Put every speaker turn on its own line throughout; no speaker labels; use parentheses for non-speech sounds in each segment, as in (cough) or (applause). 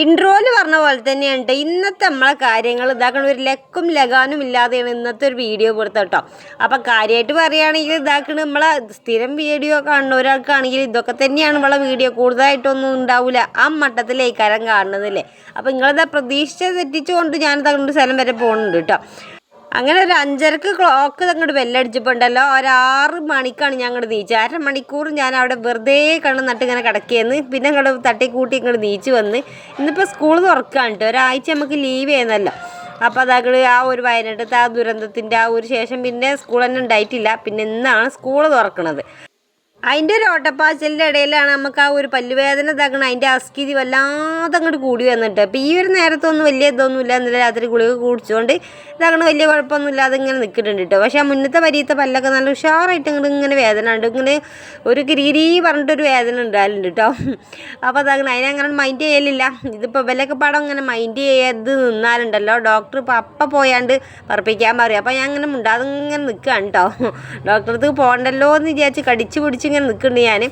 ഇൻട്രോയിൽ പറഞ്ഞ പോലെ തന്നെയാണ് കേട്ടോ ഇന്നത്തെ നമ്മളെ കാര്യങ്ങൾ ഇതാക്കണ ഒരു ലക്കും ലഗാനും ഇല്ലാതെയാണ് ഇന്നത്തെ ഒരു വീഡിയോ കൊടുത്തത് കേട്ടോ. അപ്പം കാര്യമായിട്ട് പറയുകയാണെങ്കിൽ ഇതാക്കണ നമ്മളെ സ്ഥിരം വീഡിയോ കാണുന്ന ഒരാൾക്കാണെങ്കിൽ ഇതൊക്കെ തന്നെയാണ് നമ്മളെ വീഡിയോ കൂടുതലായിട്ടൊന്നും ഉണ്ടാവില്ല ആ മട്ടത്തിലേക്കാരം കാണുന്നതല്ലേ. അപ്പം നിങ്ങളെന്താ പ്രതീക്ഷ തെറ്റിച്ചുകൊണ്ട് ഞാൻ തങ്ങളുടെ സ്ഥലം വരെ പോകുന്നുണ്ട് കേട്ടോ. അങ്ങനെ ഒരു അഞ്ചരക്ക് ക്ലോക്ക് അങ്ങോട്ട് ബെല്ലടിച്ചപ്പോൾ ഉണ്ടല്ലോ ഒരാറ് മണിക്കാണ് ഞാൻ അങ്ങോട്ട് നീച്ചത് അര മണിക്കൂർ ഞാൻ അവിടെ വെറുതെ കണ്ണ് നട്ട് ഇങ്ങനെ കിടക്കിയെന്ന് പിന്നെ അങ്ങോട്ട് തട്ടിക്കൂട്ടി ഇങ്ങോട്ട് നീച്ച് വന്ന്. ഇന്നിപ്പോൾ സ്കൂൾ തുറക്കാണ് കേട്ടോ ഒരാഴ്ച നമുക്ക് ലീവ് ചെയ്യുന്നല്ലോ അപ്പോൾ അതങ്ങോട്ട് ആ ഒരു വയനാട്ടിലത്തെ ആ ദുരന്തത്തിന്റെ ആ ഒരു ശേഷം പിന്നെ സ്കൂൾ തന്നെ ഉണ്ടായിട്ടില്ല. പിന്നെ ഇന്നാണ് സ്കൂൾ തുറക്കണത് അതിന്റെ ഒരു ഓട്ടപ്പാച്ചലിന്റെ ഇടയിലാണ് നമുക്ക് ആ ഒരു പല്ലുവേദന തകണം അതിന്റെ അസ്ഥിതി വല്ലാതെ അങ്ങോട്ട് കൂടി വന്നിട്ട്. അപ്പോൾ ഈ ഒരു നേരത്തൊന്നും വലിയ ഇതൊന്നുമില്ല. ഇന്നലെ രാത്രി ഗുളിക കുടിച്ചുകൊണ്ട് ഇതങ്ങനെ വലിയ കുഴപ്പമൊന്നും ഇല്ലാതെ ഇങ്ങനെ നിൽക്കുന്നുണ്ട് കേട്ടോ. പക്ഷേ ആ മുന്നത്തെ പരീത്തെ പല്ലൊക്കെ നല്ല ഉഷാറായിട്ട് ഇങ്ങോട്ട് ഇങ്ങനെ വേദന ഉണ്ട്. ഇങ്ങനെ ഒരു കിരീരി പറഞ്ഞിട്ടൊരു വേദന ഉണ്ടാകലുണ്ട് കേട്ടോ. അപ്പോൾ അതാകണം അതിനങ്ങനെ മൈൻഡ് ചെയ്യലില്ല. ഇതിപ്പോൾ വിലക്ക് പടം ഇങ്ങനെ മൈൻഡ് ചെയ്ത് നിന്നാലുണ്ടല്ലോ. ഡോക്ടർ ഇപ്പോൾ അപ്പം പോയാണ്ട് പറപ്പിക്കാൻ പറയും. അപ്പോൾ ഞാൻ അങ്ങനെ മുണ്ടാതെ ഇങ്ങനെ നിൽക്കുകയാണ് കേട്ടോ. അടുത്ത് പോകണ്ടല്ലോ എന്ന് വിചാരിച്ച് കടിച്ചു പിടിച്ച് ഇങ്ങനെ നിൽക്കുന്നുണ്ട് ഞാൻ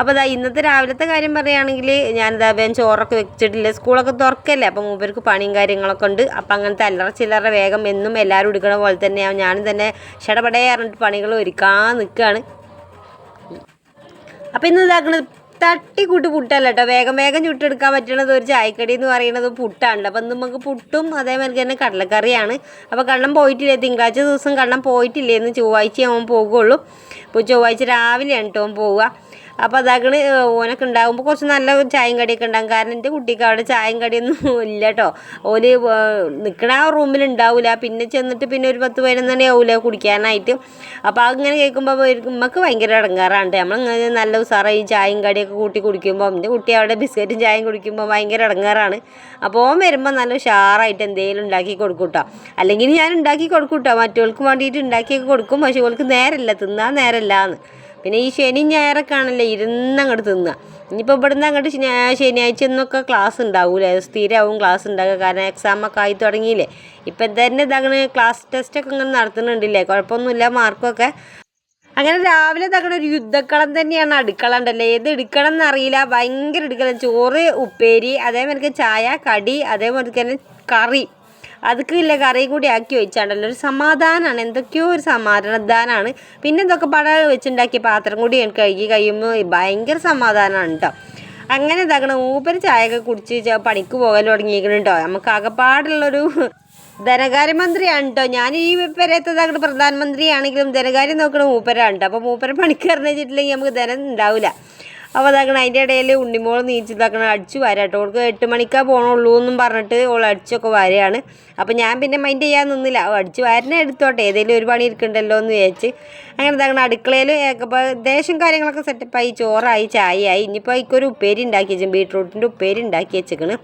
അപ്പോൾ ഇതാ ഇന്നത്തെ രാവിലത്തെ കാര്യം പറയുകയാണെങ്കിൽ ഞാനിതാ വേഗം ചോറൊക്കെ വെച്ചിട്ടില്ല? സ്കൂളൊക്കെ തുറക്കല്ലേ? അപ്പോൾ മൂപ്പർക്ക് പണിയും കാര്യങ്ങളൊക്കെ ഉണ്ട്. അപ്പോൾ അങ്ങനത്തെ അല്ലറ ചില്ലറ വേഗം എന്നും എല്ലാവരും എടുക്കണ പോലെ തന്നെയാണ് ഞാനും തന്നെ ഷടപടയാറിഞ്ഞിട്ട് പണികൾ ഒരുക്കാൻ നിൽക്കുകയാണ്. അപ്പോൾ ഇന്ന് ഇതാക്കണത് തട്ടിക്കൂട്ട് പുട്ടല്ല കേട്ടോ. വേഗം വേഗം ചുട്ടെടുക്കാൻ പറ്റണത് ഒരു ചായക്കടി എന്ന് പറയുന്നത് പുട്ടാണ് അപ്പം നമുക്ക് പുട്ടും അതേമാതിരി തന്നെ കടലക്കറിയാണ്. അപ്പോൾ കള്ളം പോയിട്ടില്ല? തിങ്കളാഴ്ച ദിവസം കള്ളം പോയിട്ടില്ലേ എന്ന് ചൊവ്വാഴ്ച അവൻ പോകുള്ളൂ. അപ്പോൾ ചൊവ്വാഴ്ച രാവിലെയാണ് കേട്ടോ അവൻ പോവുക. അപ്പോൾ അതാകണ് ഓനൊക്കെ ഉണ്ടാകുമ്പോൾ കുറച്ച് നല്ല ചായയും കടിയൊക്കെ ഉണ്ടാകും കാരണം എന്റെ കുട്ടിക്ക് അവിടെ ചായയും കടിയൊന്നും (laughs) ഇല്ല കേട്ടോ ഓൽ നിൽക്കണ ആ റൂമിൽ ഉണ്ടാവില്ല പിന്നെ ചെന്നിട്ട് പിന്നെ ഒരു പത്ത് പതിനൊന്നണി ആവില്ല കുടിക്കാനായിട്ട്. അപ്പോൾ അങ്ങനെ കേൾക്കുമ്പോൾ നമുക്ക് ഭയങ്കര ഇടങ്ങാറാണ് നമ്മളിങ്ങനെ നല്ല ഉസാറായി ചായയും കടിയൊക്കെ കൂട്ടി കുടിക്കുമ്പോൾ എന്റെ കുട്ടി അവിടെ ബിസ്ക്കറ്റും ചായയും കുടിക്കുമ്പോൾ ഭയങ്കര ഇടങ്ങാറാണ്. അപ്പോൾ ഓൻ വരുമ്പോൾ നല്ല ഉഷാറായിട്ട് എന്തെങ്കിലും ഉണ്ടാക്കി കൊടുക്കൂട്ടോ അല്ലെങ്കിൽ ഞാൻ ഉണ്ടാക്കി കൊടുക്കൂട്ടോ മറ്റുകൾക്ക് വേണ്ടിയിട്ട് ഉണ്ടാക്കിയൊക്കെ കൊടുക്കും. പക്ഷേ ഓൾക്ക് നേരമില്ല തിന്നാൻ നേരമില്ല എന്ന് പിന്നെ ഈ ശനി ഞായറൊക്കെ ആണല്ലോ ഇരുന്ന് അങ്ങോട്ട് തിന്നുക. ഇനിയിപ്പോൾ ഇവിടുന്ന് അങ്ങോട്ട് ശനിയാഴ്ച ഒന്നൊക്കെ ക്ലാസ് ഉണ്ടാവൂലേ? സ്ഥിരമാവും ക്ലാസ് ഉണ്ടാകുക കാരണം എക്സാമൊക്കെ ആയി തുടങ്ങിയില്ലേ? ഇപ്പം തന്നെ ഇതങ്ങനെ ക്ലാസ് ടെസ്റ്റൊക്കെ ഇങ്ങനെ നടത്തുന്നുണ്ടല്ലേ? കുഴപ്പമൊന്നുമില്ല മാർക്കൊക്കെ. അങ്ങനെ രാവിലെ തകണ ഒരു യുദ്ധക്കളം തന്നെയാണ് അടുക്കള ഉണ്ടല്ലോ ഏത് എടുക്കണം എന്നറിയില്ല ഭയങ്കര എടുക്കണം ചോറ് ഉപ്പേരി അതേപോലെ ചായ കടി അതേപോലെ തന്നെ കറി. അതൊക്കെ ഇല്ല കറി കൂടി ആക്കി വെച്ചാണ്ടല്ലോ ഒരു സമാധാനമാണ് എന്തൊക്കെയോ ഒരു സമാധാനമാണ് പിന്നെ ഇതൊക്കെ പട വെച്ചുണ്ടാക്കിയ പാത്രം കൂടി കഴുകി കഴിയുമ്പോൾ ഭയങ്കര സമാധാനമാണ് കേട്ടോ അങ്ങനെ ഇതാക്കണം ഊപ്പര് ചായയൊക്കെ കുടിച്ച് പണിക്ക് പോകാൻ തുടങ്ങിയിരിക്കണം കേട്ടോ നമുക്ക് ആകെപ്പാടുള്ളൊരു ധനകാര്യമന്ത്രിയാണ് കേട്ടോ ഞാൻ ഈ പെരയത്തതാകട്ടെ പ്രധാനമന്ത്രിയാണെങ്കിലും ധനകാര്യം നോക്കണ മൂപ്പരാണ് കേട്ടോ അപ്പോൾ മൂപ്പര പണിക്കാരനെ വെച്ചിട്ടില്ലെങ്കിൽ നമുക്ക് ധനം ഉണ്ടാവില്ല അപ്പോൾ അതാക്കണം അതിന്റെ ഇടയിൽ ഉണ്ണിമോൾ നീച്ചിതാക്കണം അടിച്ചു വരാട്ടോ. അവൾക്ക് എട്ട് മണിക്കാ പോകണുള്ളൂ എന്നും പറഞ്ഞിട്ട് അവൾ അടിച്ചൊക്കെ വരികയാണ് അപ്പോൾ ഞാൻ പിന്നെ മൈൻഡ് ചെയ്യാൻ നിന്നില്ല. അടിച്ചു വരനെ എടുത്തോട്ടെ. ഏതെങ്കിലും ഒരു പണി ഇരിക്കണ്ടല്ലോ എന്ന് വിചാരിച്ച്. അങ്ങനെ ഇതാക്കണം അടുക്കളയിൽ ദേശം കാര്യങ്ങളൊക്കെ സെറ്റപ്പായി ചോറായി ചായയായി. ഇനിയിപ്പോൾ ഇക്കൊരു ഉപ്പേരി ഉണ്ടാക്കി വെച്ചു ബീട്രൂട്ടിന്റെ ഉപ്പേരി ഉണ്ടാക്കി വെച്ചേക്കണ്.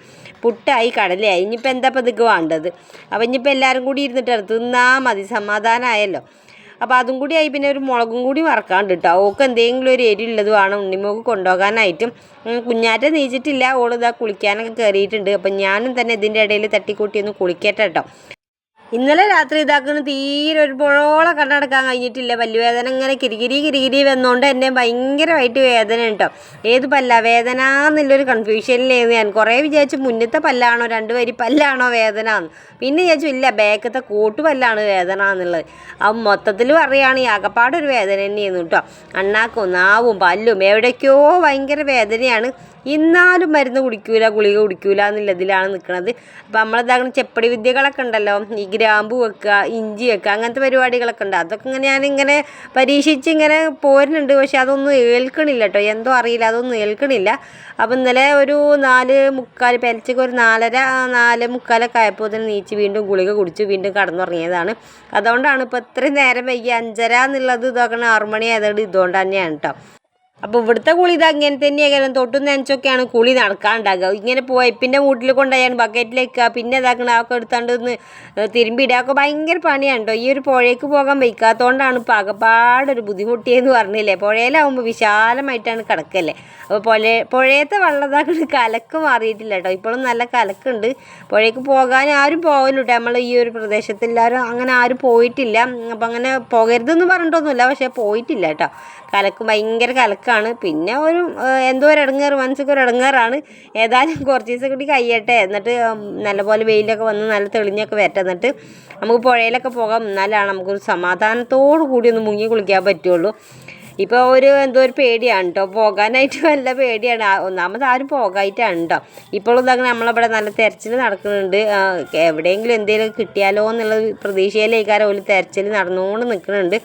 പുട്ടായി കടലയായി. ഇനിയിപ്പോൾ എന്താ ഇപ്പോൾ ഇതൊക്കെ വേണ്ടത്? അപ്പോൾ ഇനിയിപ്പോൾ എല്ലാവരും കൂടി ഇരുന്നിട്ട് തിന്നാൽ മതി. സമാധാനമായല്ലോ അപ്പോൾ അതും കൂടി ആയി പിന്നെ ഒരു മുളകും കൂടി വറക്കാണ്ട് കേട്ടോ ഓക്ക് എന്തെങ്കിലും ഒരു എരിയുള്ളത് വേണം ഉണ്ണിമോക്ക് കൊണ്ടുപോകാനായിട്ടും. കുഞ്ഞാറ്റ നീച്ചിട്ടില്ല. ഓൾ ഇതാ കുളിക്കാനൊക്കെ കയറിയിട്ടുണ്ട് അപ്പം ഞാനും തന്നെ ഇതിന്റെ ഇടയിൽ തട്ടിക്കൂട്ടി ഒന്ന് കുളിക്കട്ടെ കേട്ടോ ഇന്നലെ രാത്രി ഇതാക്കുന്ന തീരെ ഒരു പുഴോളം കണ്ണടക്കാൻ കഴിഞ്ഞിട്ടില്ല. പല്ലുവേദന ഇങ്ങനെ കിരികിരി കിരികിരി വന്നുകൊണ്ട് എന്നെ ഭയങ്കരമായിട്ട് വേദന കേട്ടോ ഏത് പല്ല? വേദന എന്നുള്ളൊരു കൺഫ്യൂഷനിലായിരുന്നു ഞാൻ കുറേ വിചാരിച്ചു മുന്നത്തെ പല്ലാണോ രണ്ട് വരി പല്ലാണോ വേദന എന്ന് പിന്നെ വിചാരിച്ചു ഇല്ല ബാക്കത്തെ കൂട്ടു പല്ലാണ് വേദന എന്നുള്ളത് അപ്പം മൊത്തത്തിൽ പറയുകയാണ് ഈ ആകപ്പാടൊരു വേദന തന്നെയായിരുന്നു കേട്ടോ. അണ്ണാക്കും നാവും പല്ലും എവിടേക്കോ ഭയങ്കര വേദനയാണ്. എന്നാലും മരുന്ന് കുടിക്കൂല ഗുളിക കുടിക്കൂല എന്നുള്ളതിലാണ് നിൽക്കുന്നത് അപ്പം നമ്മളെന്താകണം ചെപ്പടി വിദ്യകളൊക്കെ ഉണ്ടല്ലോ. ഈ ഗ്രാമ്പു വെക്കുക ഇഞ്ചി വെക്കുക അങ്ങനത്തെ പരിപാടികളൊക്കെ ഉണ്ട്. അതൊക്കെ ഇങ്ങനെ ഞാനിങ്ങനെ പരീക്ഷിച്ച് ഇങ്ങനെ പോരുന്നുണ്ട്. പക്ഷെ അതൊന്നും ഏൽക്കണില്ല കേട്ടോ. എന്തോ അറിയില്ല. അതൊന്നും ഏൽക്കണില്ല. അപ്പം ഇന്നലെ ഒരു നാല് മുക്കാൽ പെരച്ചക്ക് ഒരു നാലര നാല് മുക്കാലൊക്കെ ആയപ്പോൾ തന്നെ നീച്ച് വീണ്ടും ഗുളിക കുടിച്ച് വീണ്ടും കടന്നുറങ്ങിയതാണ്. അതുകൊണ്ടാണ് ഇപ്പോൾ ഇത്രയും നേരം വൈകി അഞ്ചര എന്നുള്ളത് ഇതാക്കണ ആറുമണി ആയതുകൊണ്ട് ഇതുകൊണ്ട് തന്നെയാണ് കേട്ടോ. അപ്പോൾ ഇവിടുത്തെ കുളി ഇത് അങ്ങനെ തന്നെയാകാരം തൊട്ടും നനച്ചൊക്കെയാണ് കുളി നടക്കാണ്ടാകുക ഇങ്ങനെ പൈപ്പിന്റെ വീട്ടിൽ കൊണ്ടുപോയാണ് ബക്കറ്റിലേക്ക് പിന്നെ ഇതാക്കണം അതൊക്കെ എടുത്താണ്ട് ഒന്ന് തിരുമ്പിടുക ഒക്കെ ഭയങ്കര പണിയാണ്ടോ ഈ ഒരു പുഴയ്ക്ക് പോകാൻ വയ്ക്കാത്തതുകൊണ്ടാണ് ഇപ്പോൾ അകപ്പാടൊരു ബുദ്ധിമുട്ടിയെന്ന് പറഞ്ഞില്ലേ? പുഴയിലാവുമ്പോൾ വിശാലമായിട്ടാണ് കിടക്കല്ലേ? അപ്പോൾ പുഴ പുഴയത്തെ വെള്ളം ഇതാക്കണ കലക്ക് മാറിയിട്ടില്ല കേട്ടോ ഇപ്പോഴും നല്ല കലക്കുണ്ട്. പുഴയ്ക്ക് പോകാൻ ആരും പോകലുണ്ട് നമ്മൾ ഈ ഒരു പ്രദേശത്ത് എല്ലാവരും അങ്ങനെ ആരും പോയിട്ടില്ല. അപ്പം അങ്ങനെ പോകരുതെന്ന് പറഞ്ഞിട്ടൊന്നുമില്ല. പക്ഷേ പോയിട്ടില്ല കേട്ടോ. കലക്ക് ഭയങ്കര കലക്ക്. തിരക്കാണ് പിന്നെ ഒരു എന്തോ ഒരു ഇടങ്ങേറ് മനസ്സൊക്കെ ഒരു ഇടങ്ങേറാണ്. ഏതായാലും കുറച്ച് ദിവസം കൂടി കഴിയട്ടെ. എന്നിട്ട് നല്ലപോലെ വെയിലൊക്കെ വന്ന് നല്ല തെളിഞ്ഞൊക്കെ വരട്ടെ എന്നിട്ട് നമുക്ക് പുഴയിലൊക്കെ പോകാം. എന്നാലാണ് നമുക്കൊരു സമാധാനത്തോടു കൂടി ഒന്ന് മുങ്ങി കുളിക്കാൻ പറ്റുള്ളൂ. ഇപ്പോൾ ഒരു എന്തോ ഒരു പേടിയാണ് കേട്ടോ പോകാനായിട്ട് നല്ല പേടിയാണ്. ഒന്നാമത് ആരും പോകായിട്ടാണ് കേട്ടോ ഇപ്പോഴും ഇതങ്ങനെ നമ്മളിവിടെ നല്ല തെരച്ചിൽ നടക്കുന്നുണ്ട്. എവിടെയെങ്കിലും എന്തെങ്കിലും കിട്ടിയാലോ എന്നുള്ളത് പ്രതീക്ഷയിലേക്കാരോ ഒരു തെരച്ചിൽ നടന്നുകൊണ്ട് നിൽക്കുന്നുണ്ട്.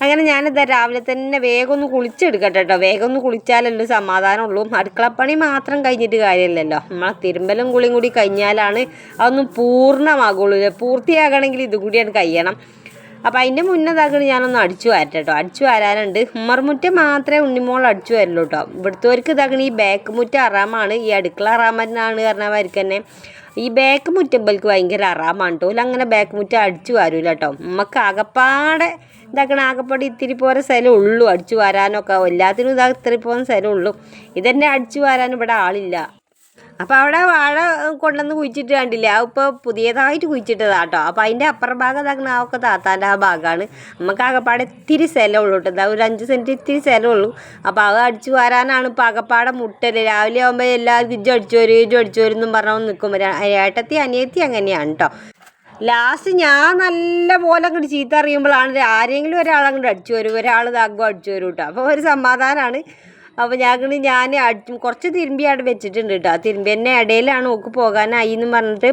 അങ്ങനെ ഞാനിതാ രാവിലെ തന്നെ വേഗം ഒന്ന് കുളിച്ചെടുക്കട്ടെ കേട്ടോ വേഗം ഒന്ന് കുളിച്ചാലല്ലോ സമാധാനമുള്ളൂ. അടുക്കളപ്പണി മാത്രം കഴിഞ്ഞിട്ട് കാര്യമില്ലല്ലോ. നമ്മളെ തിരുമ്പലും കുളിയും കൂടി കഴിഞ്ഞാലാണ് അതൊന്നും പൂർണമാകുള്ളൂ? പൂർത്തിയാകണമെങ്കിൽ ഇതുകൂടിയാണ് കഴിയണം. അപ്പം അതിന്റെ മുന്നതാക്കണ ഞാനൊന്ന് അടിച്ചു വാരട്ടെ കേട്ടോ അടിച്ചു വാരാനുണ്ട്. ഉമ്മർമുറ്റ മാത്രമേ ഉണ്ണിമോൾ അടിച്ചു വരുള്ളൂ കേട്ടോ ഇവിടുത്തവർക്ക് ഇതാക്കണ ഈ ബാക്ക് മുറ്റ അറാമാണ്. ഈ അടുക്കള അറാമനാണ് പറഞ്ഞവർക്ക് തന്നെ. ഈ ബാക്ക് മുറ്റമ്പൽക്ക് ഭയങ്കര അറാമാണ് കേട്ടോ അങ്ങനെ ബാക്ക് മുറ്റ അടിച്ചു വാരൂല കേട്ടോ നമുക്ക് ആകപ്പാടെ ഇതാക്കണ ആകപ്പാടെ ഇത്തിരി പോരെ സ്ഥലം ഉള്ളൂ. അടിച്ചു വാരാനൊക്കെ എല്ലാത്തിനും ഇതാ ഇത്തിരി പോകുന്ന സ്ഥലം ഉള്ളൂ. ഇതെന്നെ അടിച്ചു വാരാൻ ഇവിടെ ആളില്ല. അപ്പോൾ അവിടെ വാഴ കൊണ്ടുവന്ന് കുഴിച്ചിട്ട് കണ്ടില്ല? ഇപ്പോൾ പുതിയതായിട്ട് കുഴിച്ചിട്ടതാണ് കേട്ടോ അപ്പോൾ അതിന്റെ അപ്പുറം ഭാഗം ആ ഒക്കെ താത്താന്റെ ആ ഭാഗമാണ് നമുക്ക് ആകപ്പാടെ ഇത്തിരി സ്ഥലമുള്ളൂ കേട്ടോ. എന്താ ഒരു അഞ്ച് സെന്റ് ഇത്തിരി സ്ഥലമുള്ളൂ അപ്പോൾ അത് അടിച്ചു വരാനാണ് ഇപ്പോൾ ആകപ്പാടെ മുട്ടൽ രാവിലെ ആകുമ്പോൾ എല്ലാവർക്കും ഇജ്ജ് അടിച്ചു വരും ഇജ്ജ് അടിച്ചു വരും എന്നും പറഞ്ഞു നിൽക്കും ഏട്ടത്തി അനിയത്തി അങ്ങനെയാണ് കേട്ടോ ലാസ്റ്റ് ഞാൻ നല്ല പോലെ അങ്ങോട്ട് ചീത്ത അറിയുമ്പോഴാണ് ആരെങ്കിലും ഒരാൾ അങ്ങോട്ട് അടിച്ചു വരും ഒരാൾ ഇതാകും അടിച്ചു വരും കേട്ടോ അപ്പോൾ ഒരു സമാധാനമാണ് അപ്പോൾ ഞാൻ ഞാൻ കുറച്ച് തിരുമ്പി അവിടെ വെച്ചിട്ടുണ്ട് കേട്ടോ. തിരുമ്പി തന്നെ ഇടയിലാണ് ഓക്ക് പോകാനായി എന്ന് പറഞ്ഞിട്ട്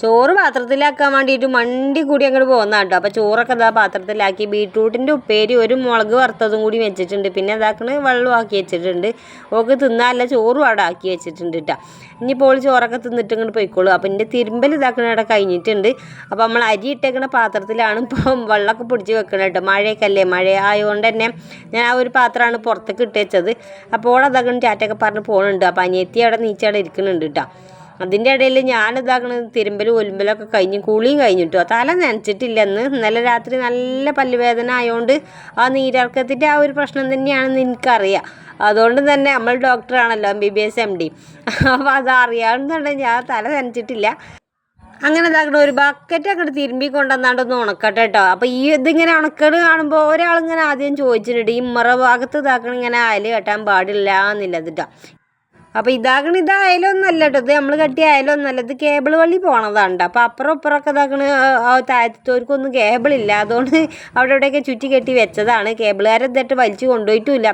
ചോറ് പാത്രത്തിലാക്കാൻ വേണ്ടിയിട്ട് മണ്ടി കൂടി അങ്ങോട്ട് പോകുന്ന കേട്ടോ. അപ്പോൾ ചോറൊക്കെ ഇതാ പാത്രത്തിലാക്കി ബീട്രൂട്ടിന്റെ ഉപ്പേരി ഒരു മുളക് വറുത്തതും കൂടി വെച്ചിട്ടുണ്ട്. പിന്നെ ഇതാക്കണ വെള്ളം ആക്കി വെച്ചിട്ടുണ്ട്. ഓക്ക് തിന്നാല്ല ചോറും അവിടെ ആക്കി വെച്ചിട്ടുണ്ട് കേട്ടോ ഇനിയിപ്പോൾ ഓൾ ചോറൊക്കെ തിന്നിട്ട് ഇങ്ങോട്ട് പോയിക്കോളൂ. അപ്പോൾ എന്റെ തിരുമ്പൽ ഇതാക്കണ അവിടെ കഴിഞ്ഞിട്ടുണ്ട്. അപ്പോൾ നമ്മൾ അരി ഇട്ടേക്കണ പാത്രത്തിലാണ് ഇപ്പം വെള്ളമൊക്കെ പിടിച്ച് വെക്കണം കേട്ടോ. മഴയൊക്കെ മഴ ആയതുകൊണ്ട് തന്നെ ഞാൻ ആ ഒരു പാത്രമാണ് പുറത്തേക്ക് ഇട്ട് വെച്ചത്. അപ്പോൾ ഓളതാക്കണം ചാറ്റൊക്കെ പറഞ്ഞ് പോകുന്നുണ്ട് അപ്പോൾ അനിയത്തി അവിടെ നീച്ചവിടെ ഇരിക്കുന്നുണ്ട് കേട്ടോ അതിന്റെ ഇടയിൽ ഞാൻ ഇതാക്കണത് തിരുമ്പലും ഒലുമ്പലൊക്കെ കഴിഞ്ഞ് കുളിയും കഴിഞ്ഞിട്ടോ. തല നനച്ചിട്ടില്ല. അന്ന് ഇന്നലെ രാത്രി നല്ല പല്ലുവേദന ആയതുകൊണ്ട് ആ നീരർക്കത്തിന്റെ ആ ഒരു പ്രശ്നം തന്നെയാണെന്ന് എനിക്കറിയാം. അതുകൊണ്ട് തന്നെ നമ്മൾ ഡോക്ടറാണല്ലോ M B B S M D അപ്പോൾ അത് ഞാൻ തല നനച്ചിട്ടില്ല. അങ്ങനെ ഇതാക്കണ ഒരു ബക്കറ്റ് അങ്ങോട്ട് തിരുമ്പി കൊണ്ടുവന്നാണ്ടൊന്ന് ഉണക്കട്ടെ കേട്ടോ അപ്പോൾ ഈ ഇതിങ്ങനെ ഉണക്കട് കാണുമ്പോൾ ഒരാളിങ്ങനെ ആദ്യം ചോദിച്ചിട്ടുണ്ട് ഈ മുറ ഭാഗത്ത് ഇതാക്കണം ഇങ്ങനെ അയൽ കെട്ടാൻ പാടില്ല എന്നില്ല കേട്ടോ അപ്പോൾ ഇതാകണ ഇത് അയലൊന്നല്ല ഇത് നമ്മൾ കെട്ടിയ അയലൊന്നല്ല. ഇത് കേബിൾ വള്ളി പോണതാണ്ട് അപ്പോൾ അപ്പുറം ഇപ്പുറമൊക്കെ ഇതാക്കണ താഴത്തോർക്കൊന്നും കേബിൾ ഇല്ല. അതുകൊണ്ട് അവിടെ ഇവിടെയൊക്കെ ചുറ്റി കെട്ടി വെച്ചതാണ്. കേബിളുകാരെ എന്നിട്ട് വലിച്ചു കൊണ്ടുപോയിട്ടുമില്ല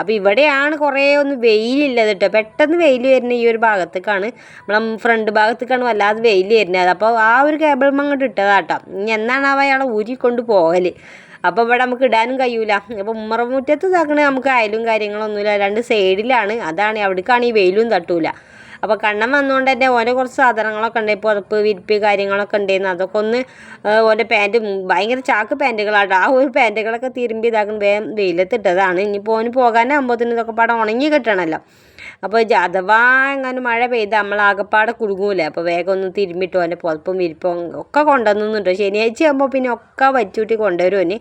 അപ്പോൾ ഇവിടെയാണ് കുറേ ഒന്ന് വെയിലില്ലത് കേട്ടോ പെട്ടെന്ന് വെയിൽ വരുന്ന ഈ ഒരു ഭാഗത്തേക്കാണ്. നമ്മളെ ഫ്രണ്ട് ഭാഗത്തേക്കാണ് വല്ലാതെ വെയിൽ വരുന്നത്. അപ്പോൾ ആ ഒരു കേബിൾ അങ്ങോട്ട് ഇട്ടതാട്ടോ. ഇനി എന്നാണ് അവ അയാളെ ഊരിക്കൊണ്ട് പോകൽ? അപ്പോൾ ഇവിടെ നമുക്ക് ഇടാനും കഴിയൂല. അപ്പോൾ ഉമ്മറമുറ്റത്ത് ഇതാക്കണേ നമുക്ക് അയലും കാര്യങ്ങളൊന്നുമില്ല. രണ്ട് സൈഡിലാണ്. അതാണ് അവിടേക്കാണ് ഈ വെയിലും തട്ടൂല. അപ്പോൾ കണ്ണൻ വന്നുകൊണ്ട് തന്നെ ഓരോ കുറച്ച് സാധനങ്ങളൊക്കെ ഉണ്ട്. പുതപ്പ് വിരിപ്പ് കാര്യങ്ങളൊക്കെ ഉണ്ടായിരുന്നു അതൊക്കെ ഒന്ന് ഓരോ പാന്റ് ഭയങ്കര ചാക്ക് പാന്റുകളാട്ടോ ആ ഒരു പാന്റുകളൊക്കെ തിരുമ്പി ഇതാക്കണം വേഗം വെയിലത്തിട്ടതാണ്. ഇനിയിപ്പോൾ ഓന് തന്നെ ഇതൊക്കെ പാടെ ഉണങ്ങി കിട്ടണമല്ലോ അപ്പോൾ അഥവാ എങ്ങാനും മഴ പെയ്ത് നമ്മൾ ആകെപ്പാടെ കുടുങ്ങൂലേ. അപ്പോൾ വേഗം ഒന്ന് തിരുമ്മിട്ടോ അതിന്റെ പുതപ്പും വിരിപ്പും ഒക്കെ കൊണ്ടുവന്നിട്ടോ ശനിയാഴ്ച ആകുമ്പോൾ പിന്നെ ഒക്കെ വച്ചൂട്ടി കൊണ്ടുവരുമോ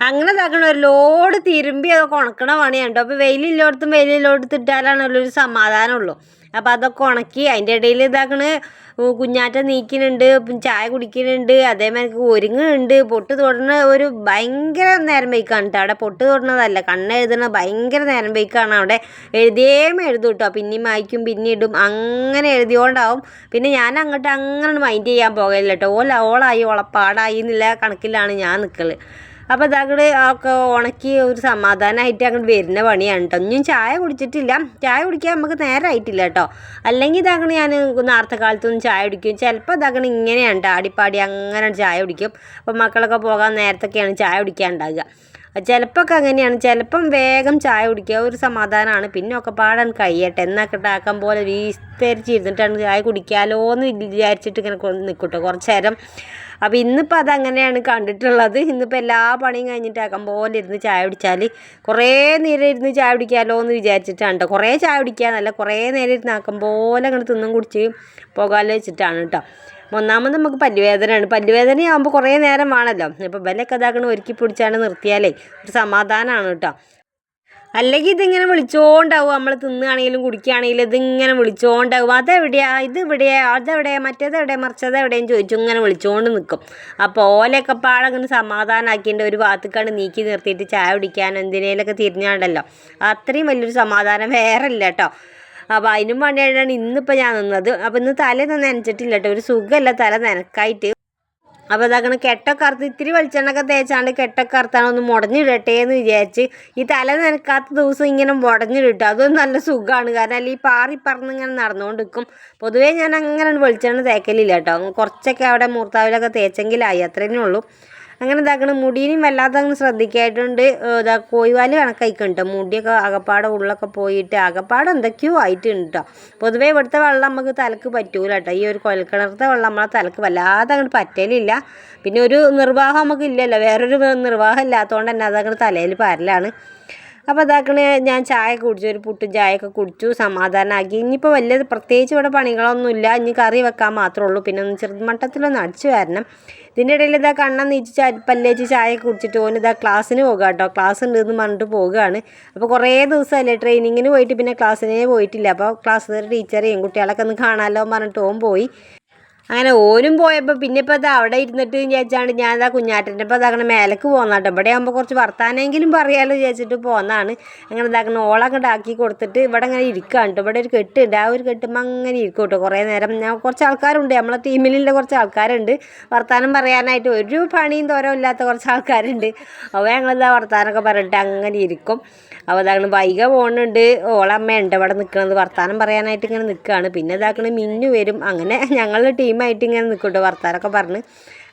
അങ്ങനെ തകണ ഒരു ലോഡ് തിരുമ്പി അതൊക്കെ ഉണക്കണ പണിയാണ് കേട്ടോ. അപ്പോൾ വെയിലില്ലോടത്തും വെയിലില്ലോടത്ത് ഇട്ടാലാണല്ലോ ഒരു സമാധാനമുള്ളൂ. അപ്പോൾ അതൊക്കെ ഉണക്കി അതിന്റെ ഇടയിൽ ഇതാക്കണ് കുഞ്ഞാറ്റ നീക്കുന്നുണ്ട് ചായ കുടിക്കുന്നുണ്ട് അതേമാതിരി ഒരുങ്ങുന്നുണ്ട് പൊട്ട് തൊടുന്ന ഒരു ഭയങ്കര നേരം വയ്ക്കാണ് കേട്ടോ അവിടെ പൊട്ട് തൊടുന്നതല്ല കണ്ണെഴുതണ ഭയങ്കര നേരം വയ്ക്കാണ് അവിടെ. എഴുതിയേം എഴുതും കേട്ടോ പിന്നെയും വായിക്കും പിന്നെ ഇടും. അങ്ങനെ എഴുതിയോണ്ടാവും. പിന്നെ ഞാൻ അങ്ങോട്ട് അങ്ങനെ മൈൻഡ് ചെയ്യാൻ പോകലില്ല കേട്ടോ ഓല ഓളായി ഓളപ്പാടായി എന്നുള്ള കണക്കിലാണ് ഞാൻ നിൽക്കൽ അപ്പോൾ ഇതങ്ങോട്ട് ഒക്കെ ഉണക്കി ഒരു സമാധാനമായിട്ട് അങ്ങോട്ട് വരുന്ന പണിയാണ് കേട്ടോ ഇനിയും ചായ കുടിച്ചിട്ടില്ല. ചായ കുടിക്കാൻ നമുക്ക് നേരമായിട്ടില്ല കേട്ടോ അല്ലെങ്കിൽ ഇതാകണ ഞാൻ നേരത്തെ കാലത്തൊന്നും ചായ കുടിക്കും. ചിലപ്പോൾ ഇതാകണ ഇങ്ങനെയാണ് കേട്ടോ ആടിപ്പാടി അങ്ങനെ ചായ കുടിക്കും. അപ്പോൾ മക്കളൊക്കെ പോകാൻ നേരത്തൊക്കെയാണ് ചായ കുടിക്കാൻ ഉണ്ടാകുക ചിലപ്പോൾ അങ്ങനെയാണ്. ചിലപ്പം വേഗം ചായ കുടിക്കുക ഒരു സമാധാനമാണ്. പിന്നെ ഒക്കെ പാടാൻ കഴിയട്ടെ. എന്നൊക്കെ ആക്കാൻ പോലെ വിസ്തരിച്ചിരുന്നിട്ടാണ് ചായ കുടിക്കാലോ എന്ന് വിചാരിച്ചിട്ട് ഇങ്ങനെ നിൽക്കട്ടോ കുറച്ച് നേരം അപ്പോൾ ഇന്നിപ്പോൾ അതങ്ങനെയാണ് കണ്ടിട്ടുള്ളത്. ഇന്നിപ്പോൾ എല്ലാ പണിയും കഴിഞ്ഞിട്ടാക്കാൻ പോലെ ഇരുന്ന് ചായ കുടിച്ചാൽ കുറേ നേരം ഇരുന്ന് ചായ കുടിക്കാമല്ലോ എന്ന് വിചാരിച്ചിട്ടാണ് കേട്ടോ കുറേ ചായ കുടിക്കാന്നല്ല കുറേ നേരം ഇരുന്നാക്കം പോലെ അങ്ങനെ തിന്നും കുടിച്ച് പോകാമല്ലോ വെച്ചിട്ടാണ് കേട്ടോ ഒന്നാമത് നമുക്ക് പല്ലുവേദനയാണ്. പല്ലുവേദനയാകുമ്പോൾ കുറേ നേരം വേണമല്ലോ ഇപ്പോൾ ബലൊക്കെ ഇതാക്കണ ഒരുക്കി പിടിച്ചാണ് നിർത്തിയാലേ ഒരു സമാധാനമാണ് കേട്ടോ. അല്ലെങ്കിൽ ഇതിങ്ങനെ വിളിച്ചോണ്ടാവും. നമ്മൾ തിന്നുകയാണെങ്കിലും കുടിക്കുകയാണെങ്കിലും ഇതിങ്ങനെ വിളിച്ചോണ്ടാവും. അതെവിടെയാ? ഇത് ഇവിടെയാ? അതെവിടെയാ? മറ്റേതെവിടെ എവിടെ മറിച്ചത് എവിടെയും ചോദിച്ചു ഇങ്ങനെ വിളിച്ചോണ്ട് നിൽക്കും അപ്പോൾ ഓലൊക്കെ പാടങ്ങനെ സമാധാനമാക്കിയിട്ട് ഒരു ഭാഗത്തേക്കാണ് നീക്കി നിർത്തിയിട്ട് ചായ കുടിക്കാനോ എന്തിനേലൊക്കെ തിരിഞ്ഞാണ്ടല്ലോ. അത്രയും വലിയൊരു സമാധാനം വേറെ ഇല്ല കേട്ടോ. അപ്പോൾ അതിനും വേണ്ടിയിട്ടാണ് ഇന്നിപ്പോൾ ഞാൻ നിന്നത്. അപ്പോൾ ഇന്ന് തലയൊന്നും നനച്ചിട്ടില്ല കേട്ടോ. ഒരു സുഖമല്ല തല നനക്കായിട്ട്. അപ്പോൾ ഇതാക്കണ കെട്ടൊക്കെ അറുത്ത് ഇത്തിരി വെളിച്ചെണ്ണൊക്കെ തേച്ചാണ്ട് കെട്ടൊക്കെ അറുത്താണ് ഒന്ന് മുടഞ്ഞിടട്ടെ എന്ന് വിചാരിച്ച് ഈ തല നനക്കാത്ത ദിവസം ഇങ്ങനെ മുടഞ്ഞിടും അതൊന്നും നല്ല സുഖമാണ്. കാരണം അല്ലെങ്കിൽ ഈ പാറി പറന്ന് ഇങ്ങനെ നടന്നുകൊണ്ട് നിൽക്കും പൊതുവേ ഞാൻ അങ്ങനെ വെളിച്ചെണ്ണ തേക്കലില്ല കേട്ടോ കുറച്ചൊക്കെ അവിടെ മൂർത്താവിലൊക്കെ തേച്ചെങ്കിലായി. അത്രേ ഉള്ളൂ. അങ്ങനെ ഇതാക്കണം. മുടീനും വല്ലാതെ അങ്ങ് ശ്രദ്ധിക്കായിട്ടുണ്ട്. ഇതാ കോയിവാൽ കണക്കായിക്കുണ്ട് മുടിയൊക്കെ അകപ്പാടെ ഉള്ളൊക്കെ പോയിട്ട് അകപ്പാടെ എന്തൊക്കെയോ ആയിട്ടുണ്ട് കേട്ടോ പൊതുവേ ഇവിടുത്തെ വെള്ളം നമുക്ക് തലക്ക് പറ്റൂല കേട്ടോ ഈ ഒരു കൊൽക്കിണർത്തെ വെള്ളം നമ്മളെ തലക്ക് വല്ലാതെ അങ്ങോട്ട് പറ്റലില്ല. പിന്നെ ഒരു നിർവാഹം നമുക്ക് ഇല്ലല്ലോ. വേറൊരു നിർവാഹം ഇല്ലാത്തതുകൊണ്ട് തന്നെ അതങ്ങനെ തലയിൽ പരലാണ്. അപ്പോൾ അതാക്കണേ ഞാൻ ചായ കുടിച്ചു ഒരു പുട്ടും ചായയൊക്കെ കുടിച്ചു സമാധാനമാക്കി ഇനിയിപ്പോൾ വലിയ പ്രത്യേകിച്ച് ഇവിടെ പണികളൊന്നുമില്ല. ഇനി കറി വെക്കാൻ മാത്രമേ ഉള്ളൂ. പിന്നെ ഒന്ന് ചെറുമട്ടത്തിലൊന്ന് അടിച്ചു വരണം. ഇതിന്റെ ഇടയിൽ ഇതാ കണ്ണം നീച്ച് പല്ലേച്ച് ചായ കുടിച്ചിട്ട് ഓൻ ഇതാ ക്ലാസ്സിന് പോകുക കേട്ടോ. ക്ലാസ് ഉണ്ട് എന്ന് പറഞ്ഞിട്ട് പോവുകയാണ് അപ്പോൾ കുറേ ദിവസമല്ലേ ട്രെയിനിങ്ങിന് പോയിട്ട് പിന്നെ ക്ലാസ്സിനേ പോയിട്ടില്ല. അപ്പോൾ ക്ലാസ് ടീച്ചറെയും കുട്ടികളൊക്കെ ഒന്ന് കാണാമല്ലോ പറഞ്ഞിട്ട് ഓൻ പോയി. അങ്ങനെ ഓനും പോയപ്പോൾ പിന്നെ ഇപ്പോൾ അത് അവിടെ ഇരുന്നിട്ട് വിചാരിച്ചാണ്ട് ഞാൻ ഇതാ കുഞ്ഞാറ്റന്റെ ഇപ്പോൾ അതങ്ങനെ മേലേക്ക് പോകുന്നാട്ടോ ഇവിടെ ആകുമ്പോൾ കുറച്ച് വർത്താനെങ്കിലും പറയാമല്ലോ വിചാരിച്ചിട്ട് പോകുന്നതാണ് അങ്ങനെ ഇതാക്കണ ഓളങ്ങോട്ട് ആക്കി കൊടുത്തിട്ട് ഇവിടെ അങ്ങനെ ഇരിക്കുകയാണ് കേട്ടോ. ഇവിടെ ഒരു കെട്ടുണ്ട്. ആ ഒരു കെട്ടുമ്പോൾ അങ്ങനെ ഇരിക്കും കേട്ടോ കുറേ നേരം. ഞാൻ കുറച്ച് ആൾക്കാരുണ്ട്. നമ്മളെ ടീമിലുള്ള കുറച്ച് ആൾക്കാരുണ്ട്. വർത്താനം പറയാനായിട്ട് ഒരു പണിയും തോരം ഇല്ലാത്ത കുറച്ച് ആൾക്കാരുണ്ട്. അപ്പോൾ ഞങ്ങളിതാ വർത്താനമൊക്കെ പറഞ്ഞിട്ട് അങ്ങനെ ഇരിക്കും. അപ്പോൾ ഇതാക്കണ വൈക പോകുന്നുണ്ട് ഓളമ്മയുണ്ട് ഇവിടെ നിൽക്കണത് വർത്താനം പറയാനായിട്ട് ഇങ്ങനെ നിൽക്കുകയാണ് പിന്നെ ഇതാക്കണ മിന്നു വരും. അങ്ങനെ ഞങ്ങളുടെ ടീമായിട്ട് ഇങ്ങനെ നിൽക്കും കേട്ടോ വർത്താനമൊക്കെ പറഞ്ഞ്.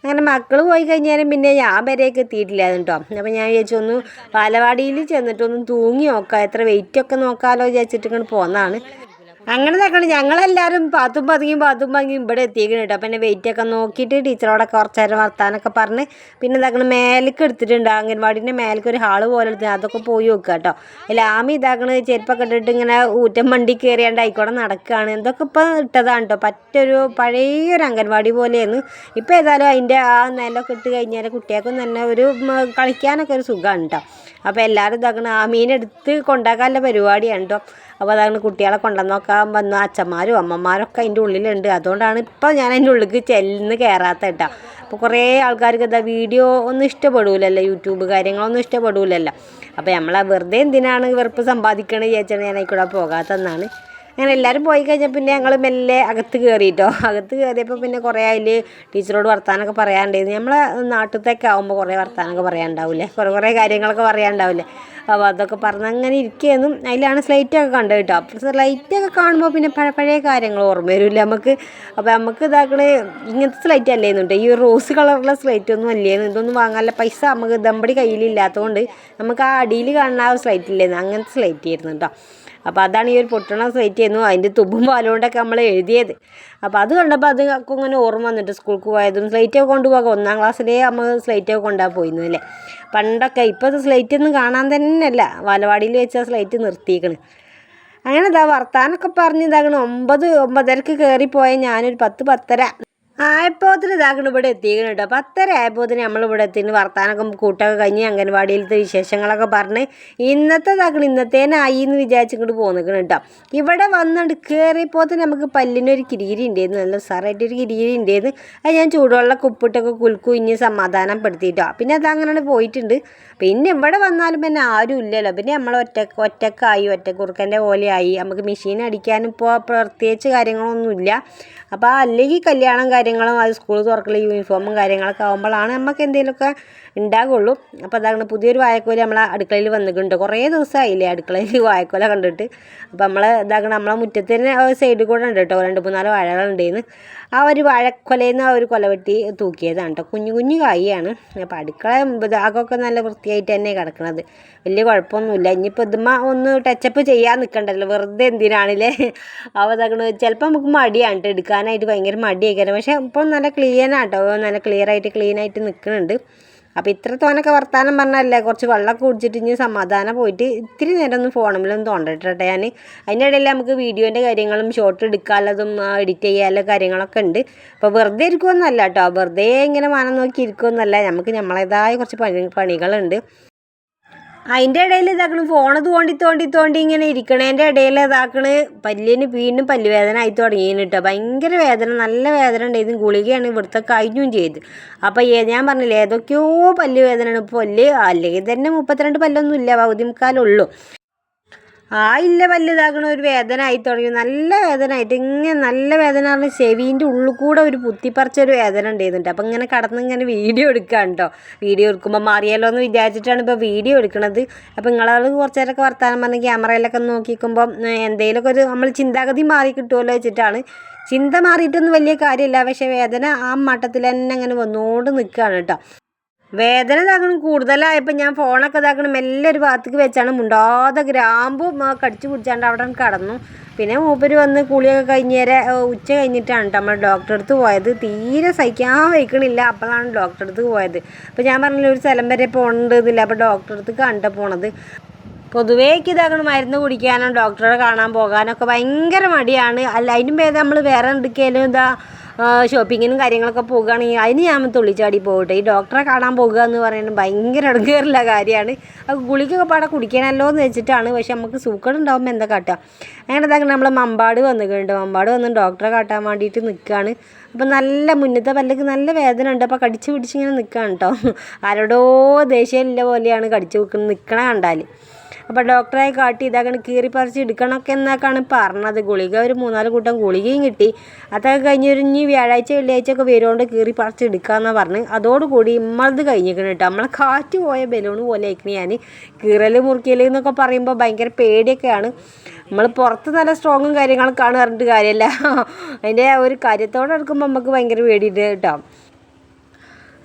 അങ്ങനെ മക്കൾ പോയി കഴിഞ്ഞാലും പിന്നെ ഞാൻ വരെയൊക്കെ എത്തിയിട്ടില്ലായിരുന്നു കേട്ടോ അപ്പോൾ ഞാൻ വിചാരിച്ചു ഒന്ന് പാലവാടിയിൽ ചെന്നിട്ടൊന്ന് തൂങ്ങി നോക്കാം. എത്ര വെയിറ്റൊക്കെ നോക്കാമല്ലോ വിചാരിച്ചിട്ട് ഇങ്ങനെ പോന്നതാണ്. അങ്ങനെ നോക്കണം ഞങ്ങളെല്ലാവരും പാത്തും പതുങ്ങിയും പാത്തും പതുങ്ങിയും ഇവിടെ എത്തിയിരിക്കണം കേട്ടോ. അപ്പം എന്നെ വെയിറ്റ് ഒക്കെ നോക്കിയിട്ട് ടീച്ചറോടൊക്കെ കുറച്ച് നേരം വർത്താനൊക്കെ പറഞ്ഞ് പിന്നെ എന്താക്കണം മേലേക്ക് എടുത്തിട്ടുണ്ട്. അംഗൻവാടീന്റെ മേലേക്ക് ഒരു ഹാൾ പോലെ എടുത്ത് അതൊക്കെ പോയി നോക്കുക കേട്ടോ. അതിൽ ഇതാക്കണ ചെരുപ്പൊക്കെ ഇട്ടിട്ട് ഇങ്ങനെ ഊറ്റം വണ്ടി കയറിയാണ്ട് ആയിക്കോടെ നടക്കുകയാണ്. എന്തൊക്കെ ഇപ്പം ഇട്ടതാണ് കേട്ടോ. പറ്റൊരു പഴയൊരു അംഗൻവാടി പോലെയാണ് ഇപ്പം ഏതായാലും അതിന്റെ ആ നിലമൊക്കെ ഇട്ട് കഴിഞ്ഞാൽ കുട്ടികൾക്കും തന്നെ ഒരു കളിക്കാനൊക്കെ ഒരു സുഖമാണ് കേട്ടോ. അപ്പോൾ എല്ലാവരും ഇതാക്കണം ആ മീനെടുത്ത് കൊണ്ടാക്കാനുള്ള പരിപാടിയാണ് കേട്ടോ അപ്പോൾ അതാണ് കുട്ടികളെ കൊണ്ടുവന്നോക്കാൻ വന്ന അച്ഛന്മാരും അമ്മമാരൊക്കെ അതിന്റെ ഉള്ളിലുണ്ട്. അതുകൊണ്ടാണ് ഇപ്പോൾ ഞാൻ അതിന്റെ ഉള്ളിലേക്ക് ചെല്ലുന്ന കയറാത്ത കേട്ടോ അപ്പോൾ കുറേ ആൾക്കാർക്ക് എന്താ വീഡിയോ ഒന്നും ഇഷ്ടപ്പെടില്ലല്ലോ യൂട്യൂബ് കാര്യങ്ങളൊന്നും ഇഷ്ടപ്പെടില്ലല്ലോ അപ്പോൾ നമ്മളെ വെറുതെ എന്തിനാണ് വെറുപ്പ് സമ്പാദിക്കണമെന്ന് ചേച്ചാണ് ഞാൻ ആയിക്കൂടെ പോകാത്തതെന്നാണ്. അങ്ങനെ എല്ലാവരും പോയി കഴിഞ്ഞാൽ പിന്നെ ഞങ്ങൾ മെല്ലെ അകത്ത് കയറിയിട്ടോ. അകത്ത് കയറിയപ്പോൾ പിന്നെ കുറേ അതിൽ ടീച്ചറോട് വർത്താനമൊക്കെ പറയാണ്ടായിരുന്നു നമ്മളെ നാട്ടിലത്തേക്ക് ആകുമ്പോൾ കുറേ വർത്താനമൊക്കെ പറയാനുണ്ടാവില്ലേ? കുറേ കുറേ കാര്യങ്ങളൊക്കെ പറയാനുണ്ടാവില്ലേ? അപ്പോൾ അതൊക്കെ പറഞ്ഞ് അങ്ങനെ ഇരിക്കുകയെന്നും അതിലാണ് സ്ലൈറ്റൊക്കെ കണ്ടത് കേട്ടോ. അപ്പോൾ സ്ലൈറ്റൊക്കെ കാണുമ്പോൾ പിന്നെ പഴയ പഴയ കാര്യങ്ങൾ ഓർമ്മ വരില്ല നമുക്ക്? അപ്പോൾ നമുക്ക് ഇതാക്കൾ ഇങ്ങനത്തെ സ്ലൈറ്റ് അല്ലേന്നുണ്ട് ഈ റോസ് കളറുള്ള സ്ലൈറ്റ് ഒന്നും അല്ലേന്ന്. ഇതൊന്നും വാങ്ങാനുള്ള പൈസ നമുക്ക് ദമ്പടി കയ്യിലില്ലാത്തതുകൊണ്ട് നമുക്ക് ആ അടിയിൽ കാണുന്ന ആ സ്ലൈറ്റ് ഇല്ലേന്ന്. അങ്ങനത്തെ സ്ലൈറ്റ് ആയിരുന്നു കേട്ടോ അപ്പോൾ അതാണ് ഈ ഒരു പൊട്ടണ സൈറ്റ് ചെയ്യുന്നു അതിന്റെ തുമ്പും പാലുകൊണ്ടൊക്കെ നമ്മൾ എഴുതിയത്. അപ്പോൾ അത് കണ്ടപ്പോൾ അത് ഒക്കെ ഇങ്ങനെ ഓർമ്മ വന്നിട്ട് സ്കൂൾക്ക് പോയതും സ്ലൈറ്റൊക്കെ കൊണ്ടുപോകാം ഒന്നാം ക്ലാസ്സിലേ നമ്മൾ സ്ലൈറ്റൊക്കെ കൊണ്ടുപോകാൻ പോയിരുന്നു അല്ലേ? പണ്ടൊക്കെ ഇപ്പോൾ സ്ലൈറ്റ് ഒന്നും കാണാൻ തന്നെയല്ല. വാലവാടിയിൽ വെച്ച സ്ലൈറ്റ് നിർത്തിയേക്കണ്. അങ്ങനെ ഇതാ വർത്താനൊക്കെ പറഞ്ഞ് ഇതാകണം. ഒമ്പത് ഒമ്പതരക്ക് കയറിപ്പോയ ഞാനൊരു പത്ത് പത്തര. ആയപ്പോത്തിന് ഇതാക്കണം ഇവിടെ എത്തിക്കണം കേട്ടോ പത്തര ആയപ്പോത്തിന് നമ്മളിവിടെ എത്തിന് വർത്താനൊക്കെ കൂട്ടൊക്കെ കഴിഞ്ഞ് അംഗൻവാടിയിലത്തെ വിശേഷങ്ങളൊക്കെ പറഞ്ഞ് ഇന്നത്തെ ഇതാക്കണം ഇന്നത്തേനായി എന്ന് വിചാരിച്ചിങ്ങോട്ട് പോന്നിക്കണം കേട്ടോ ഇവിടെ വന്നിട്ട് കയറിയപ്പോത്തിന് നമുക്ക് പല്ലിനൊരു കിരീരി ഉണ്ടായിരുന്നു നല്ല സാറായിട്ടൊരു കിരീരി ഉണ്ടായിരുന്നു അത് ഞാൻ ചൂടുവെള്ളം കുപ്പിട്ടൊക്കെ കുലുക്കും ഇനി സമാധാനപ്പെടുത്തിയിട്ടോ. പിന്നെ അതങ്ങനെ പോയിട്ടുണ്ട്. പിന്നെ ഇവിടെ വന്നാലും പിന്നെ ആരും ഇല്ലല്ലോ. പിന്നെ നമ്മൾ ഒറ്റ ഒറ്റക്കായി ഒറ്റക്കുറുക്കന്റെ പോലെയായി. നമുക്ക് മെഷീൻ അടിക്കാനും ഇപ്പോൾ പ്രത്യേകിച്ച് കാര്യങ്ങളൊന്നുമില്ല. അപ്പോൾ അല്ലെങ്കിൽ കല്യാണം കാര്യങ്ങളും അത് സ്കൂൾ തുറക്കൽ യൂണിഫോമും കാര്യങ്ങളൊക്കെ ആകുമ്പോഴാണ് നമുക്ക് എന്തെങ്കിലുമൊക്കെ ഉണ്ടാകുള്ളൂ അപ്പോൾ അതാണ് പുതിയൊരു വായക്കോൽ നമ്മളെ അടുക്കളയിൽ വന്നിട്ടുണ്ട്. കുറേ ദിവസമായില്ലേ അടുക്കളയിൽ വായക്കോല കണ്ടിട്ട്. അപ്പോൾ നമ്മൾ ഇതാക്കണം നമ്മളെ മുറ്റത്ത് തന്നെ സൈഡിൽ കൂടെ ഉണ്ട് കേട്ടോ രണ്ട് മൂന്നാൽ വാഴകളുണ്ടെന്ന്. ആ ഒരു വാഴക്കൊലയിൽ ആ ഒരു കൊല വെട്ടി തൂക്കിയതാണ് കേട്ടോ കുഞ്ഞു കുഞ്ഞു കായാണ്. അപ്പോൾ അടുക്കള ഇതാകൊക്കെ നല്ല വൃത്തിയായിട്ട് തന്നെ കിടക്കണത്. വലിയ കുഴപ്പമൊന്നുമില്ല. ഇനിയിപ്പോൾ ഇതുമ്മ ഒന്ന് ടച്ചപ്പ് ചെയ്യാൻ നിൽക്കണ്ടല്ലോ വെറുതെ എന്തിനാണില്ലേ? അപ്പോൾ ഇതാക്കണ ചിലപ്പോൾ നമുക്ക് മടിയാണ് എടുക്കാനായിട്ട് ഭയങ്കര മടിയായിരിക്കും. പക്ഷേ ഇപ്പോൾ നല്ല ക്ലീനാണ് കേട്ടോ നല്ല ക്ലിയറായിട്ട് ക്ലീൻ ആയിട്ട് നിൽക്കുന്നുണ്ട് അപ്പോൾ ഇത്ര തോനൊക്കെ വർത്താനം പറഞ്ഞല്ലേ കുറച്ച് വെള്ളമൊക്കെ കുടിച്ചിട്ട് ഇനി സമാധാനം പോയിട്ട് ഇത്തിരി നേരം ഒന്ന് ഫോണിലൊന്ന് തോണ്ടിട്ടെ ഞാൻ അതിന്റെ ഇടയിൽ നമുക്ക് വീഡിയോന്റെ കാര്യങ്ങളും ഷോർട്ട് എടുക്കാനുള്ളതും എഡിറ്റ് ചെയ്യാനുള്ള കാര്യങ്ങളൊക്കെ ഉണ്ട്. അപ്പോൾ വെറുതെ ഇരിക്കുമെന്നല്ല കേട്ടോ. വെറുതെ ഇങ്ങനെ മാനം നോക്കി ഇരിക്കുമെന്നല്ല നമുക്ക് നമ്മളേതായ കുറച്ച് പണി പണികളുണ്ട്. അതിന്റെ ഇടയിൽ ഇതാക്കണ് ഫോണ് തോണ്ടി തോണ്ടി തോണ്ടി ഇങ്ങനെ ഇരിക്കണേന്റെ ഇടയിൽ ഇതാക്കണ് പല്ലിന് വീണ്ടും പല്ലുവേദന ആയി തുടങ്ങിയെന്ന് കേട്ടോ ഭയങ്കര വേദന നല്ല വേദന ഉണ്ടായിരുന്നു. ഗുളികയാണ് ഇവിടുത്തെ കഴിഞ്ഞും ചെയ്ത്. അപ്പോൾ ഏ ഞാൻ പറഞ്ഞില്ലേ ഏതൊക്കെയോ പല്ല് വേദനയാണ് പല്ല് അല്ലെങ്കിൽ തന്നെ മുപ്പത്തിരണ്ട് പല്ലൊന്നും ഇല്ല പകുതി മുക്കാലുള്ളൂ ആ ഇല്ല പല്ല് ഒരു വേദന ആയി തുടങ്ങി. നല്ല വേദന ആയിട്ട് ഇങ്ങനെ നല്ല വേദന പറഞ്ഞാൽ ചെവീന്റെ ഉള്ളിൽ കൂടെ ഒരു പുത്തിപ്പറിച്ചൊരു വേദന ഉണ്ടായിരുന്നുണ്ട്. അപ്പം ഇങ്ങനെ കടന്ന് ഇങ്ങനെ വീഡിയോ എടുക്കുകയാണ് കേട്ടോ വീഡിയോ എടുക്കുമ്പോൾ മാറിയല്ലോ എന്ന് വിചാരിച്ചിട്ടാണ് ഇപ്പോൾ വീഡിയോ എടുക്കുന്നത് അപ്പോൾ നിങ്ങളത് കുറച്ച് നേരമൊക്കെ വർത്താനം പറഞ്ഞ് ക്യാമറയിലൊക്കെ നോക്കിക്കുമ്പോൾ എന്തെങ്കിലുമൊക്കെ ഒരു നമ്മൾ ചിന്താഗതി മാറി കിട്ടുമല്ലോ വെച്ചിട്ടാണ്. ചിന്ത മാറിയിട്ടൊന്നും വലിയ കാര്യമില്ല പക്ഷേ വേദന ആ മട്ടത്തിൽ തന്നെ അങ്ങനെ വന്നുകൊണ്ട് നിൽക്കുകയാണ് കേട്ടോ വേദന ഇതാക്കണം കൂടുതലായപ്പോൾ ഞാൻ ഫോണൊക്കെ ഇതാക്കണം മെല്ലെ ഒരു ഭാഗത്തേക്ക് വെച്ചാണ് മുണ്ടാതെ ഗ്രാമ്പും കടിച്ചു പിടിച്ചാണ്ട് അവിടെ കടന്നു. പിന്നെ മൂപ്പര് വന്ന് കുളിയൊക്കെ കഴിഞ്ഞേരെ ഉച്ച കഴിഞ്ഞിട്ടാണ് കേട്ടോ നമ്മൾ ഡോക്ടറെ അടുത്ത് പോയത്. തീരെ സഹിക്കാൻ വയ്ക്കണില്ല അപ്പോഴാണ് ഡോക്ടറെ അടുത്ത് പോയത്. അപ്പോൾ ഞാൻ പറഞ്ഞില്ല ഒരു സ്ഥലം വരെ പോകേണ്ടതില്ല അപ്പോൾ ഡോക്ടറെ അടുത്ത് കണ്ട പോണത്. പൊതുവേ എനിക്ക് ഇതാകണം മരുന്ന് കുടിക്കാനും ഡോക്ടറെ കാണാൻ പോകാനൊക്കെ ഭയങ്കര മടിയാണ്. അല്ല അതിനും ഭേദം നമ്മൾ വേറെ എന്തൊക്കെയാലും ഇതാ ഷോപ്പിങ്ങിനും കാര്യങ്ങളൊക്കെ പോകുകയാണെങ്കിൽ അതിന് ഞാൻ തുള്ളിച്ചാടി പോകട്ടെ. ഈ ഡോക്ടറെ കാണാൻ പോകുക എന്ന് പറയുന്നത് ഭയങ്കര ഇടങ്ങേറുള്ള കാര്യമാണ്. അത് ഗുളിക്കൊക്കെ പാടെ കുടിക്കണമല്ലോ എന്ന് വെച്ചിട്ടാണ്. പക്ഷെ നമുക്ക് സൂക്കട് ഉണ്ടാകുമ്പോൾ എന്താ കാട്ടുക അങ്ങനെ ഇതാക്കണം നമ്മൾ മമ്പാട് വന്നിട്ടുണ്ട്. മമ്പാട് വന്ന് ഡോക്ടറെ കാട്ടാൻ വേണ്ടിയിട്ട് നിൽക്കുകയാണ് അപ്പം നല്ല മുന്നത്തെ പല്ലക്ക് നല്ല വേദന ഉണ്ട്. അപ്പോൾ കടിച്ച് പിടിച്ച് ഇങ്ങനെ നിൽക്കുകയാണ് കേട്ടോ ആരോടോ ദേഷ്യമില്ല പോലെയാണ് കടിച്ച് നിൽക്കുന്നത് നിൽക്കണ കണ്ടാൽ അപ്പോൾ ഡോക്ടറെ കാട്ടി ഇതാക്കണം കീറി പറിച്ച് എടുക്കണമൊക്കെ എന്നൊക്കെയാണ് പറഞ്ഞത്. ഗുളിക ഒരു മൂന്നാൽ കൂട്ടം ഗുളികയും കിട്ടി. അതൊക്കെ കഴിഞ്ഞൊരു ഇനി വ്യാഴാഴ്ച വെള്ളിയാഴ്ച ഒക്കെ വരുകൊണ്ട് കീറി പറിച്ച് എടുക്കാമെന്നാണ് പറഞ്ഞ്. അതോടുകൂടി ഇമ്മളത് കഴിഞ്ഞിരിക്കണം കേട്ടോ. നമ്മളെ കാറ്റ് പോയ ബലൂൺ പോലെ ആയിരിക്കണം ഞാൻ കീറൽ മുറുക്കിയൽ എന്നൊക്കെ പറയുമ്പോൾ ഭയങ്കര പേടിയൊക്കെയാണ്. നമ്മൾ പുറത്ത് നല്ല സ്ട്രോങ്ങും കാര്യങ്ങളൊക്കെ ആണ് പറഞ്ഞിട്ട് കാര്യമല്ല. അതിന്റെ ഒരു കാര്യത്തോടെ എടുക്കുമ്പോൾ നമുക്ക് ഭയങ്കര പേടിയുണ്ട് കേട്ടോ.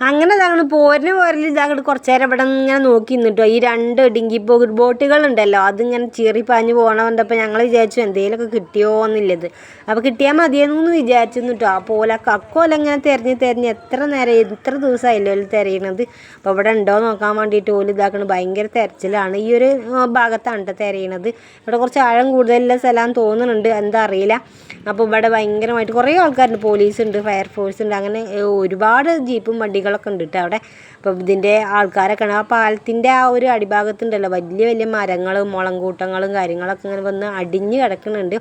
അങ്ങനെ ഞങ്ങൾ പോരിന് പോരൽ ഞങ്ങൾ കുറച്ച് നേരം ഇവിടെ ഇങ്ങനെ നോക്കി നിന്നിട്ടോ. ഈ രണ്ട് ഡിങ്കി ബോട്ടുകളുണ്ടല്ലോ അതിങ്ങനെ ചീറി പാഞ്ഞ് പോകണമെന്നപ്പോൾ ഞങ്ങൾ വിചാരിച്ചു എന്തെങ്കിലുമൊക്കെ കിട്ടിയോ എന്നുള്ളത് അപ്പോൾ കിട്ടിയാൽ മതിയെന്ന് വിചാരിച്ചു കേട്ടോ ആ പോലെ കക്കോല ഇങ്ങനെ തിരഞ്ഞ് തിരഞ്ഞ് എത്ര നേരം എത്ര ദിവസമായില്ലോ ഓൽ തിരയണത്. അപ്പോൾ ഇവിടെ ഉണ്ടോ നോക്കാൻ വേണ്ടിയിട്ട് ഓൽ ഇതാക്കണത് ഭയങ്കര തിരച്ചിലാണ്. ഈ ഒരു ഭാഗത്താണ് കേട്ടോ തിരയണത്. ഇവിടെ കുറച്ച് ആഴം കൂടുതലുള്ള സ്ഥലം തോന്നുന്നുണ്ട് എന്താ അറിയില്ല. അപ്പോൾ ഇവിടെ ഭയങ്കരമായിട്ട് കുറേ ആൾക്കാരുണ്ട് പോലീസ് ഉണ്ട് ഫയർഫോഴ്സ് ഉണ്ട് അങ്ങനെ ഒരുപാട് ജീപ്പും വണ്ടികളൊക്കെ ഉണ്ട് കേട്ടോ അവിടെ. അപ്പോൾ ഇതിന്റെ ആൾക്കാരൊക്കെ ആ പാലത്തിന്റെ ആ ഒരു അടിഭാഗത്തുണ്ടല്ലോ വലിയ വലിയ മരങ്ങളും മുളങ്കൂട്ടങ്ങളും കാര്യങ്ങളൊക്കെ ഇങ്ങനെ വന്ന് അടിഞ്ഞ് കിടക്കുന്നുണ്ട്.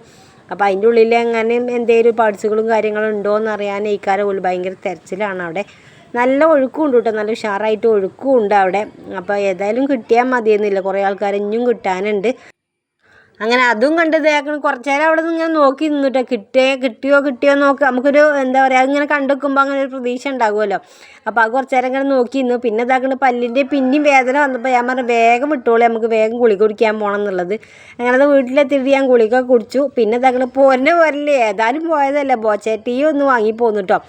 അപ്പോൾ അതിന്റെ ഉള്ളിൽ അങ്ങനെ എന്തെങ്കിലും പാർട്സുകളും കാര്യങ്ങളും ഉണ്ടോ എന്ന് അറിയാൻ ഈക്കാരെ പോലും ഭയങ്കര തെരച്ചിലാണ് അവിടെ. നല്ല ഒഴുക്കും ഉണ്ട് കേട്ടോ. നല്ല ഉഷാറായിട്ട് ഒഴുക്കും ഉണ്ട് അവിടെ. അപ്പോൾ ഏതായാലും കിട്ടിയാൽ മതിയെന്നില്ല. കുറേ ആൾക്കാർ ഇനിയും കിട്ടാനുണ്ട്. അങ്ങനെ അതും കണ്ട് ഇതാക്കണം കുറച്ച് നേരം അവിടെ നിന്ന് ഇങ്ങനെ നോക്കി നിന്നിട്ടോ കിട്ടേ കിട്ടിയോ കിട്ടിയോ നോക്കി. നമുക്കൊരു എന്താ പറയുക ഇങ്ങനെ കണ്ടെക്കുമ്പോൾ അങ്ങനെ ഒരു പ്രതീക്ഷ ഉണ്ടാകുമല്ലോ. അപ്പോൾ അത് കുറച്ച് നേരം ഇങ്ങനെ നോക്കി നിന്നു. പിന്നെ ഇതാക്കണം പല്ലിന്റെ പിന്നെയും വേദന വന്നപ്പോൾ ഞാൻ പറഞ്ഞു വേഗം വിട്ടോളൂ നമുക്ക് വേഗം ഗുളിക കുടിക്കാൻ പോകണം എന്നുള്ളത്. അങ്ങനെ അത് വീട്ടിലെത്തിയിട്ട് ഞാൻ ഗുളിക കുടിച്ചു. പിന്നെ ഇതാക്കണം പോരനെ പോരല്ലേ ഏതായാലും പോയതല്ല ബോച്ചേട്ടിയും ഒന്ന് വാങ്ങി പോന്നു കേട്ടോ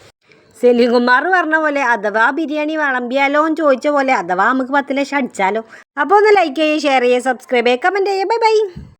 സെലീം കുമാർ പറഞ്ഞ പോലെ അഥവാ ബിരിയാണി വിളമ്പിയാലോ എന്ന് ചോദിച്ച പോലെ അഥവാ നമുക്ക് പത്ത് ലക്ഷം അടിച്ചാലോ. അപ്പോൾ ഒന്ന് ലൈക്ക് ചെയ്യുക ഷെയർ ചെയ്യുക സബ്സ്ക്രൈബ് ചെയ്യുക കമന്റ് ചെയ്യുക ബൈ ബൈ